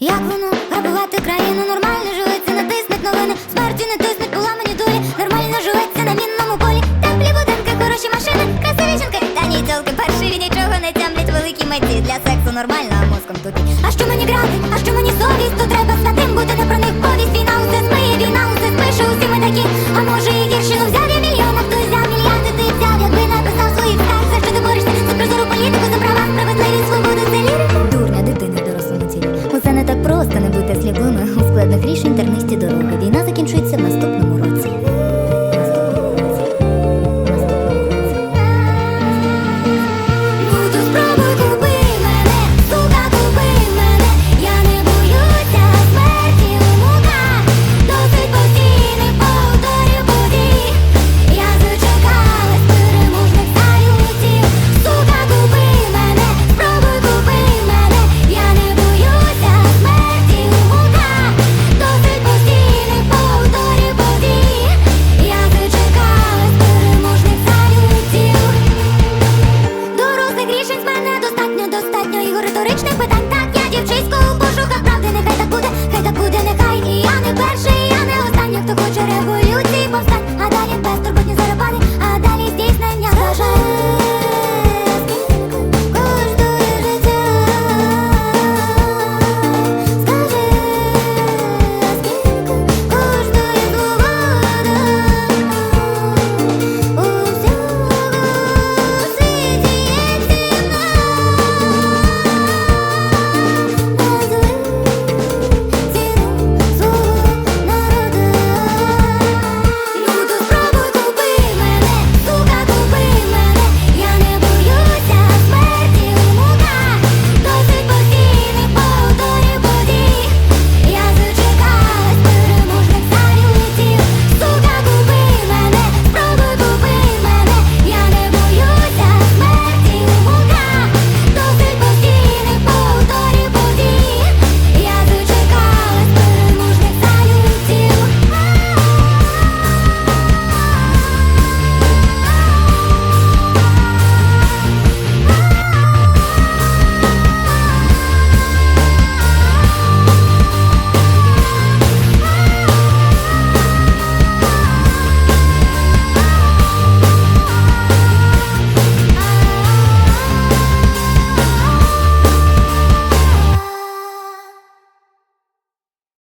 Як воно грабувати країну? Нормально живеться, натиснуть новини, смерті не тиснуть, поламані долі, нормально живеться на мінному полі. Теплі будинки, хороші машини, красиві жінки, та ні тільки перші нічого не тямлять. Великі меті для сексу нормально, а мозком тупі. А що мені грати, а що мені совість, складних рішень тернисті дороги. Війна закінчується Với